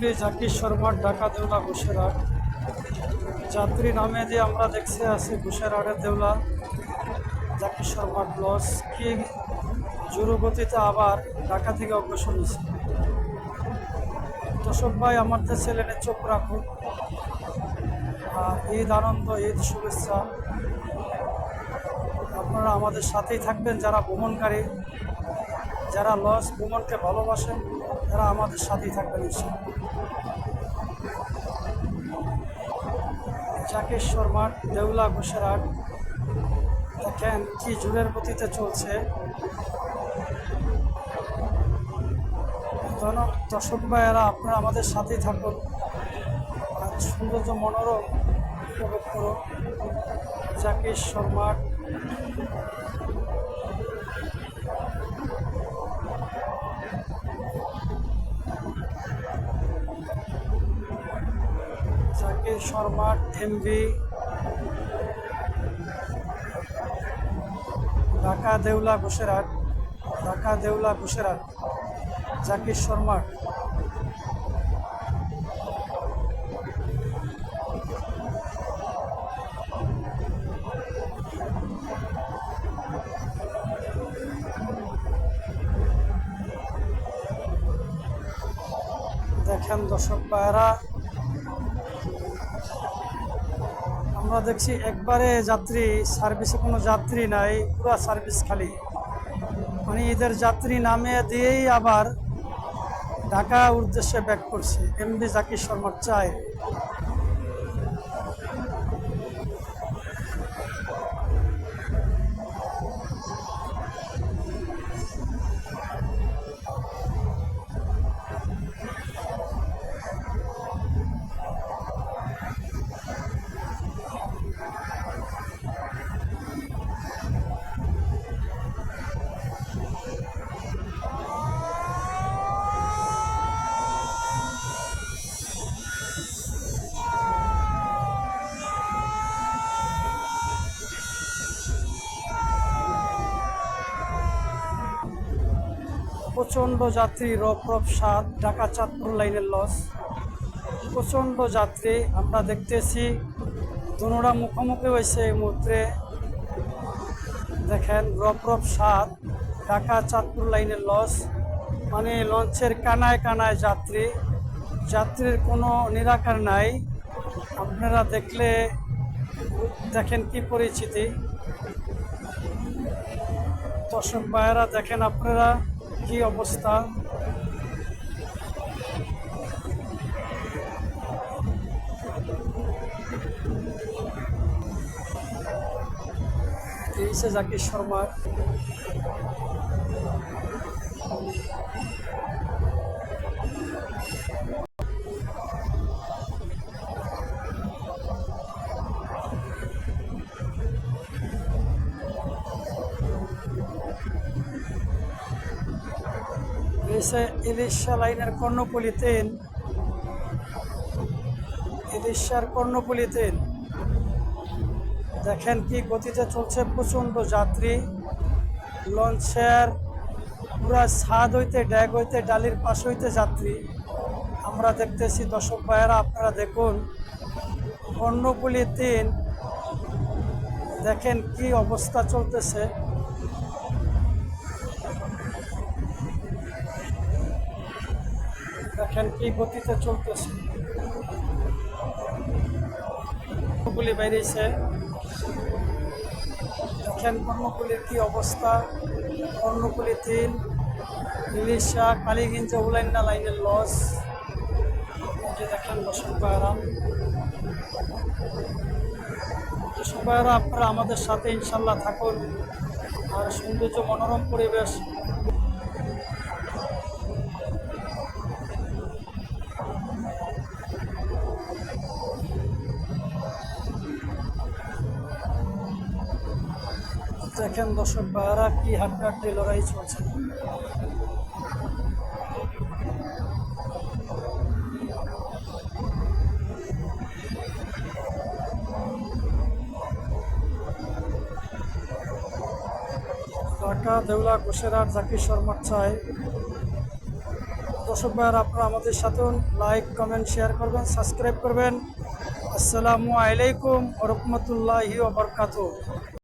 MB Zakir শর্মার ঢাকা দেউলা ঘোষেরহাট যাত্রী নামে যে আমরা দেখছি আছে ঘোষেরহাটের দেউলা, জাকির শর্মার লস কি জোর গতিতে আবার ঢাকা থেকে অগ্রসর হয়েছে। দর্শক ভাই আমাদের চ্যানেলে চোখ আর ঈদ আনন্দ, ঈদ শুভেচ্ছা। আপনারা আমাদের সাথেই থাকবেন যারা ভ্রমণকারী। যারা লস ভ্রমণকে ভালোবাসেন তারা আমাদের সাথেই থাকবেন জাকির শর্মার দেউলা ঘোষেরহাট দেখেন কি জোরের গতিতে চলছে। দর্শক ভাইয়েরা, আপনারা আমাদের সাথেই থাকুন। আর সৌন্দর্য, মনোরম উপভোগ করুন। জাকির শর্মার জাকির শর্মার এমবি ঢাকা দেউলা ঘোষেরহাট ঢাকা দেউলা ঘোষেরহাট জাকির শর্মার দেখেন দর্শক ভাইয়েরা আমরা দেখছি একবারে যাত্রী সার্ভিসে কোনো যাত্রী নাই, পুরো সার্ভিস খালি। মানে এদের যাত্রী নামে দিয়েই আবার ঢাকা উদ্দেশ্যে ব্যাক করছে। এমবি জাকির শর্মার চায়। প্রচণ্ড যাত্রী রপ রপ সাত, ঢাকা চাঁদপুর লাইনের লস। প্রচণ্ড যাত্রী আমরা দেখতেছি। দুনোরা মুখোমুখি হয়েছে এই মুহূর্তে। দেখেন রপ রপ সাত, ঢাকা চাঁদপুর লাইনের লস। মানে লঞ্চের কানায় কানায় যাত্রী। যাত্রীর কোনো নিরাকার নাই। আপনারা দেখলে দেখেন কি পরিচিতি দর্শক ভাইয়েরা, দেখেন আপনারা। কি অবস্থা? তেইশে জাকির শর্মার এসে ইলিশা লাইনের কর্ণপলি তিন ইলিশার কর্ণপলি তিন দেখেন কি গতিতে চলছে প্রচণ্ড যাত্রী। লঞ্চের পুরা ছাদ হইতে, ড্যাগ হইতে, ডালির পাশ হইতে যাত্রী। আমরা দেখতেছি, দর্শক ভাইয়েরা, আপনারা দেখুন কর্ণপলি তিন দেখেন কি অবস্থা চলতেছে। দেখেন কি গতিতে চলতেছে। গুলি বেরিয়েছে দেখেন কর্ণকুলির কি অবস্থা। কর্ণকুলি তিন। ইলিশা কালীগঞ্জ উলাইন্না লাইনের লস। দেখেন দর্শক ভাইয়েরা। দর্শক আপনারা আমাদের সাথে ইনশাল্লাহ থাকুন। আর সৌন্দর্য, মনোরম পরিবেশ দেখেন দর্শক ভাইয়েরা, কি হাড্ডাড্ডি লড়াই চলছে। ঢাকা, দেউলা ঘোষেরহাট জাকির শর্মার চায় দর্শক ভাইয়ারা, আপনারা আমাদের সাথে লাইক, কমেন্ট, শেয়ার করবেন, সাবস্ক্রাইব করবেন। আসসালামু আলাইকুম রহমতুল্লাহি ওবরকাতুহ